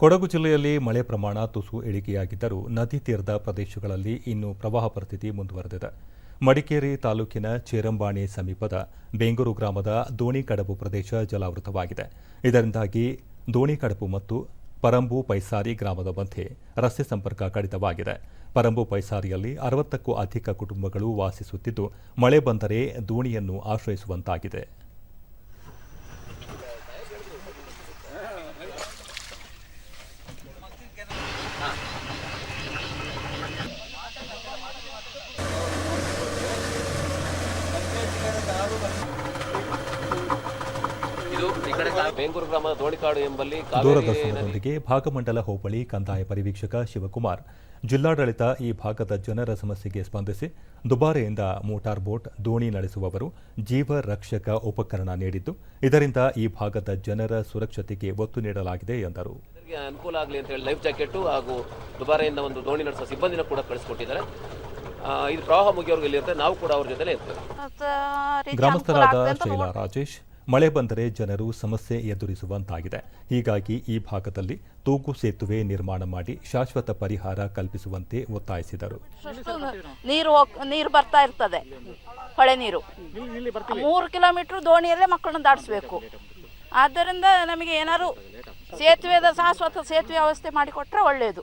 ಕೊಡಗು ಜಿಲ್ಲೆಯಲ್ಲಿ ಮಳೆ ಪ್ರಮಾಣ ತುಸು ಇಳಿಕೆಯಾಗಿದ್ದರೂ ನದಿ ತೀರದ ಪ್ರದೇಶಗಳಲ್ಲಿ ಇನ್ನೂ ಪ್ರವಾಹ ಪರಿಸ್ಥಿತಿ ಮುಂದುವರೆದಿದೆ. ಮಡಿಕೇರಿ ತಾಲೂಕಿನ ಚೇರಂಬಾಣಿ ಸಮೀಪದ ಬೆಂಗೂರು ಗ್ರಾಮದ ದೋಣಿಕಡಬು ಪ್ರದೇಶ ಜಲಾವೃತವಾಗಿದೆ. ಇದರಿಂದಾಗಿ ದೋಣಿಕಡಬು ಮತ್ತು ಪರಂಬು ಪೈಸಾರಿ ಗ್ರಾಮದ ಮಧ್ಯೆ ರಸ್ತೆ ಸಂಪರ್ಕ ಕಡಿತವಾಗಿದೆ. ಪರಂಬು ಪೈಸಾರಿಯಲ್ಲಿ ಅರವತ್ತಕ್ಕೂ ಅಧಿಕ ಕುಟುಂಬಗಳು ವಾಸಿಸುತ್ತಿದ್ದು, ಮಳೆ ಬಂದರೆ ದೋಣಿಯನ್ನು ಆಶ್ರಯಿಸುವಂತಾಗಿದೆ ಇದು ಈ ಕಡೆ ಬೇಂಗೂರು ಗ್ರಾಮದ ದೋಣಿಕಾಡು ಎಂಬಲ್ಲಿ ಕಾವೇರಿ ನದಿ ದೂರದರ್ಶನದೊಂದಿಗೆ ಭಾಗಮಂಡಲ ಹೋಬಳಿ ಕಂದಾಯ ಪರಿವೀಕ್ಷಕ ಶಿವಕುಮಾರ್. ಜಿಲ್ಲಾಡಳಿತ ಈ ಭಾಗದ ಜನರ ಸಮಸ್ಯೆಗೆ ಸ್ಪಂದಿಸಿ ದುಬಾರೆಯಿಂದ ಮೋಟಾರ್ ಬೋಟ್ ದೋಣಿ ನಡೆಸುವವರು ಜೀವ ರಕ್ಷಕ ಉಪಕರಣ ನೀಡಿದ್ದು ಇದರಿಂದ ಈ ಭಾಗದ ಜನರ ಸುರಕ್ಷತೆಗೆ ಒತ್ತು ನೀಡಲಾಗಿದೆ ಎಂದರು. ಅನುಕೂಲ ಆಗಲಿ ಅಂತ ಹೇಳಿ ಲೈಫ್ ಜಾಕೆಟ್ ಹಾಗೂ ದುಬಾರೆಯಿಂದ ಒಂದು ದೋಣಿ ನಡೆಸುವ ಸಿಬ್ಬಂದಿನ ಕೂಡ ಕಳಿಸಿಕೊಟ್ಟಿದ್ದಾರೆ. ಇದು ಪ್ರವಾಹ ಮುಗಿಯೋರ್ಗೆ ಇಲ್ಲಿ ಇರುತ್ತೆ ನಾವು ಕೂಡ ಅವ್ರ ಜೊತೆ ಇರ್ತೇವೆ. ಗ್ರಾಮಸ್ಥರಾದ ಶೈಲಾ ರಾಜೇಶ್ ಮಳೆ ಬಂದರೆ ಜನರು ಸಮಸ್ಯೆ ಎದುರಿಸುವಂತಾಗಿದೆ. ಹೀಗಾಗಿ ಈ ಭಾಗದಲ್ಲಿ ತೂಕು ಸೇತುವೆ ನಿರ್ಮಾಣ ಮಾಡಿ ಶಾಶ್ವತ ಪರಿಹಾರ ಕಲ್ಪಿಸುವಂತೆ ಒತ್ತಾಯಿಸಿದರು. ನೀರು ನೀರು ಬರ್ತಾ ಇರ್ತದೆ. ಹೊಳೆ ನೀರು. ಮೂರು ಕಿಲೋಮೀಟರ್ ದೋಣಿಯಲ್ಲೇ ಮಕ್ಕಳನ್ನು ದಾಟಿಸ್ಬೇಕು. ಆದ್ದರಿಂದ ನಮಗೆ ಏನಾದ್ರು ಸೇತುವೆದ ಶಾಶ್ವತ ಸೇತುವೆ ವ್ಯವಸ್ಥೆ ಮಾಡಿಕೊಟ್ರೆ ಒಳ್ಳೆಯದು